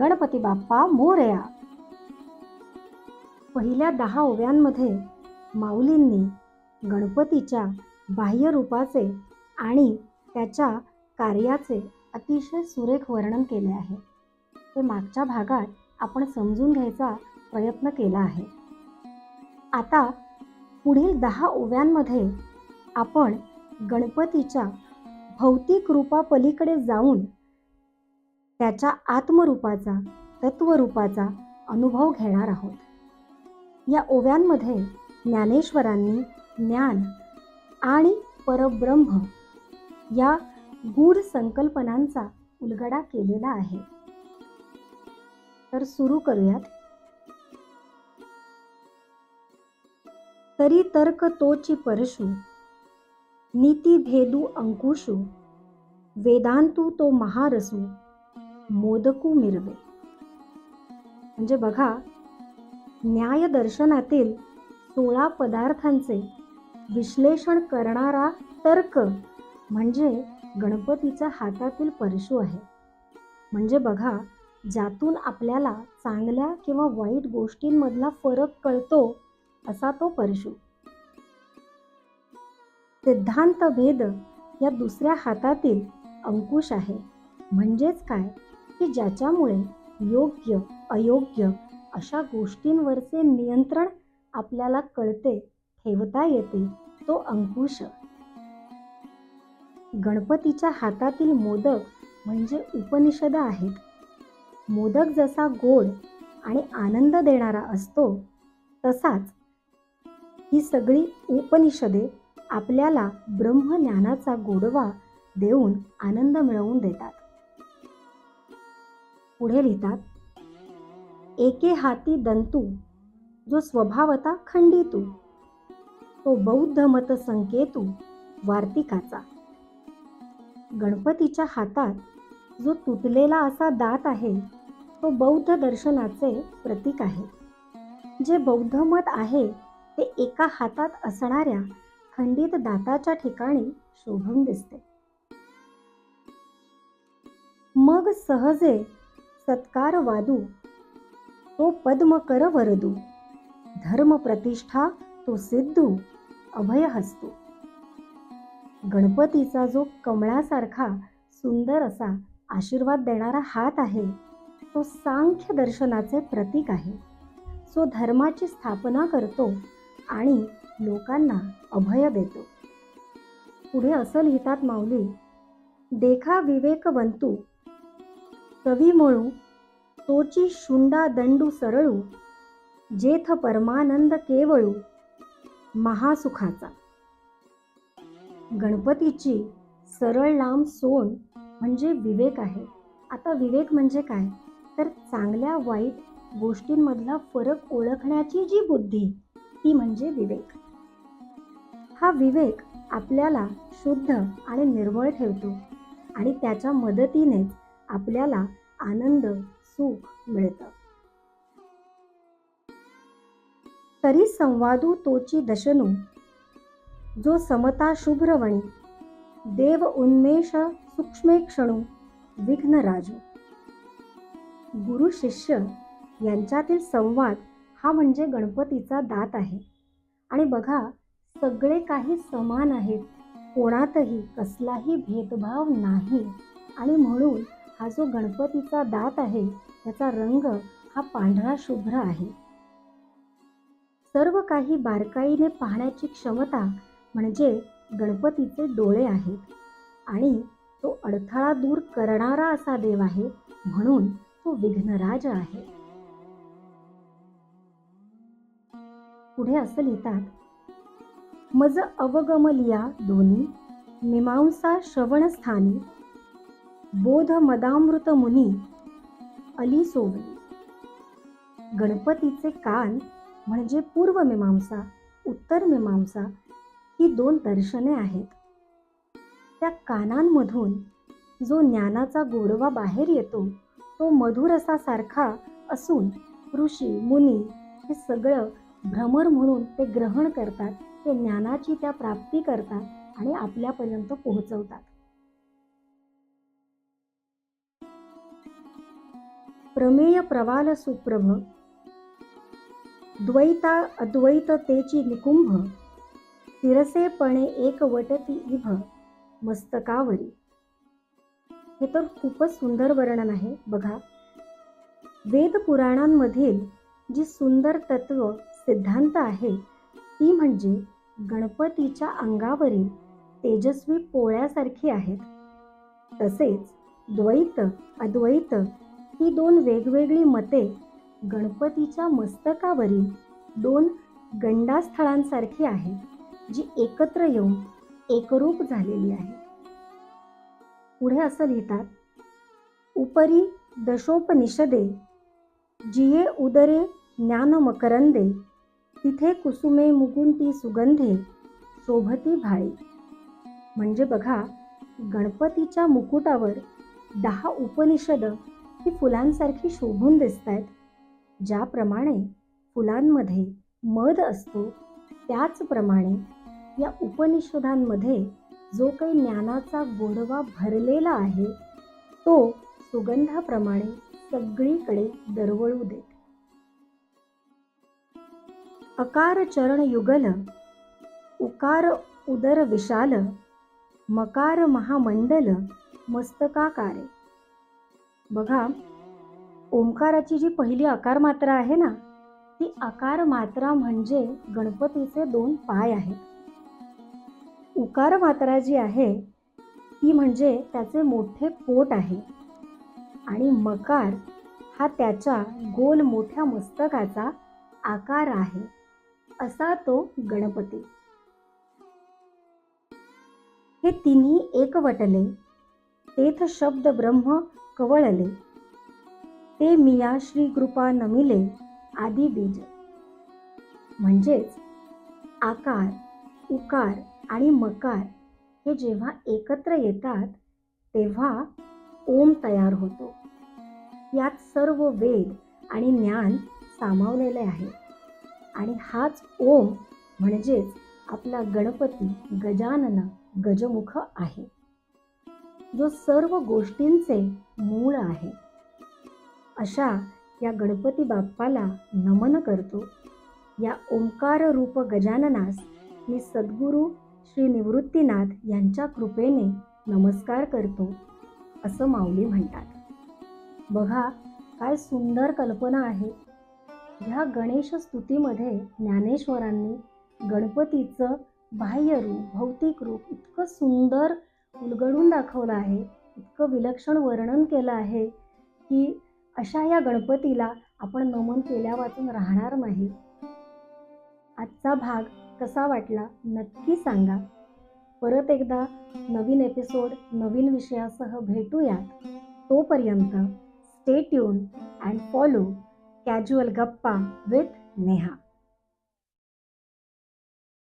गणपती बाप्पा मोरया. पहिल्या दहा ओव्यांमध्ये माऊलींनी गणपतीच्या बाह्य रूपाचे आणि त्याच्या कार्याचे अतिशय सुरेख वर्णन केले आहे. ते मागच्या भागात आपण समजून घ्यायचा प्रयत्न केला आहे. आता पुढील दहा ओव्यांमध्ये आपण गणपतीच्या भौतिक रूपापलीकडे जाऊन त्याच्या आत्मरूपाचा तत्वरूपाचा अनुभव घेणार आहोत. या ओव्यांमध्ये ज्ञानेश्वरांनी ज्ञान आणि परब्रह्म या गूढ संकल्पनांचा उलगडा केलेला आहे. तर सुरू करूयात. तरी तर्क तोची परशु नीती भेदू अंकुशु वेदांतू तो महारसू मोदकू मिरवे म्हणजे बघा न्यायदर्शनातील सोळा पदार्थांचे विश्लेषण करणारा तर्क म्हणजे गणपतीच्या हातातील परशु आहे. म्हणजे बघा ज्यातून आपल्याला चांगल्या किंवा वाईट गोष्टींमधला फरक कळतो असा तो परशु. सिद्धांत भेद या दुसऱ्या हातातील अंकुश आहे. म्हणजेच काय? की ज्याच्यामुळे योग्य अयोग्य अशा गोष्टींवरचे नियंत्रण आपल्याला कळते ठेवता येते तो अंकुश. गणपतीच्या हातातील मोदक म्हणजे उपनिषद आहेत. मोदक जसा गोड आणि आनंद देणारा असतो तसाच ही सगळी उपनिषदे आपल्याला ब्रह्मज्ञानाचा गोडवा देऊन आनंद मिळवून देतात. पुढे लिहितात एके हाती दंतू जो स्वभावता खंडितू तो बौद्ध मत संकेतू वार्तिकाचा. गणपतीच्या हातात जो तुटलेला असा दात आहे तो बौद्ध दर्शनाचे प्रतीक आहे. जे बौद्ध मत आहे ते एका हातात असणाऱ्या खंडित दाताच्या ठिकाणी शोभून दिसते. मग सहजे सत्कार वादू तो पद्म कर वरदू धर्म प्रतिष्ठा तो सिद्धू. अभय हसतो गणपतीचा जो कमळासारखा सुंदर असा आशीर्वाद देणारा हात आहे तो सांख्य दर्शनाचे प्रतीक आहे. जो धर्माची स्थापना करतो आणि लोकांना अभय देतो. पुढे असं लिहितात माऊली देखा विवेकवंतू कवी मळू तोची शुंडा दंडू सरळू जेथ परमानंद केवळू महासुखाचा. गणपतीची सरळ लांब सोन म्हणजे विवेक आहे. आता विवेक म्हणजे काय? तर चांगल्या वाईट गोष्टींमधला फरक ओळखण्याची जी बुद्धी ती म्हणजे विवेक. हा विवेक आपल्याला शुद्ध आणि निर्मळ ठेवतो आणि त्याच्या मदतीनेच आपल्याला आनंद सुख मिळतं. तरी संवादू तोची दशनू जो समता शुभ्रवणी देव उन्मेष सूक्ष्मेक्षणू विघ्न राजू. गुरु शिष्य यांच्यातील संवाद हा म्हणजे गणपतीचा दात आहे. आणि बघा सगळे काही समान आहेत कोणातही कसलाही भेदभाव नाही. आणि म्हणून हा जो गणपतीचा दात आहे त्याचा रंग हा पांढरा शुभ्र आहे. सर्व काही बारकाईने पाहण्याची क्षमता म्हणजे गणपतीचे डोळे आहेत आणि तो अडथळा दूर करणारा असा देव आहे म्हणून तो विघ्नराज आहे. पुढे असं लिहितात मज अवगमलिया दोन्ही मीमांसा श्रवणस्थानी बोध मदामृत मुनी अली सोवली गणपतीचे कान म्हणजे पूर्व मीमांसा उत्तर मीमांसा ही दोन दर्शने आहेत. त्या कानांमधून जो ज्ञानाचा गोडवा बाहेर येतो तो मधुरसासारखा असून ऋषी मुनी हे सगळं भ्रमर म्हणून ते ग्रहण करतात ते ज्ञानाची त्या प्राप्ती करतात आणि आपल्यापर्यंत पोहोचवतात. प्रमेय प्रवाल सुप्रभ द्वैता अद्वैततेची निकुंभ तिरसेपणे एकवटती इभ मस्तकावरी. हे तर खूपच सुंदर वर्णन आहे. बघा वेद पुराणांमधील जी सुंदर तत्व सिद्धांत आहे ती म्हणजे गणपतीच्या अंगावरील तेजस्वी पोळ्यासारखी आहेत. तसेच द्वैत अद्वैत ही दोन वेगवेगळी मते गणपतीच्या मस्तकावरील दोन गंडास्थळांसारखी आहेत जी एकत्र येऊन एकरूप झालेली आहे. पुढे असं लिहितात उपरी दशोपनिषदे जिये उदरे ज्ञान मकरंदे तिथे कुसुमे मुकुंती सुगंधे शोभती भाळी. म्हणजे बघा गणपतीच्या मुकुटावर दहा उपनिषद ही फुलांसारखी शोभून दिसत आहेत ज्याप्रमाणे फुलांमध्ये मध असतो त्याचप्रमाणे या उपनिषदांमध्ये जो काही ज्ञानाचा गोडवा भरलेला आहे तो सुगंधाप्रमाणे सगळीकडे दरवळू देत. अकार चरण युगल उकार उदर विशाल मकार महामंडल मस्तकाकारे. बघा ओंकाराची जी पहिली आकार मात्रा आहे ना ती आकार मात्रा म्हणजे गणपतीचे दोन पाय आहेत. उकार मात्रा जी आहे ती म्हणजे त्याचे मोठे पोट आहे. आणि मकार हा त्याच्या गोल मोठ्या मस्तकाचा आकार आहे. असा तो गणपती. हे तिन्ही एकवटले. तेथ शब्द ब्रह्म कवळले. ते मिया श्री कृपा नमिले आदी बीज. म्हणजेच आकार उकार आणि मकार हे जेव्हा एकत्र येतात तेव्हा ओम तयार होतो. यात सर्व वेद आणि ज्ञान सामावलेले आहे. आणि हाच ओम म्हणजेच आपला गणपती गजानन गजमुख आहे. जो सर्व गोष्टींचे मूळ आहे. अशा या गणपती बाप्पाला नमन करतो. या ओंकार रूप गजाननास मी सद्गुरू श्री निवृत्तीनाथ यांच्या कृपेने नमस्कार करतो असं माऊली म्हणतात. बघा काय सुंदर कल्पना आहे. ह्या गणेश स्तुतीमध्ये ज्ञानेश्वरांनी गणपतीचं बाह्य रूप भौतिक रूप इतकं सुंदर उलगडून दाखवलं आहे इतकं विलक्षण वर्णन केलं आहे की अशा या गणपतीला आपण नमन केल्या वाचून राहणार नाही. आजचा भाग कसा वाटला नक्की सांगा. परत एकदा नवीन एपिसोड नवीन विषयासह भेटूयात. तोपर्यंत stay tune and follow casual गप्पा विथ नेहा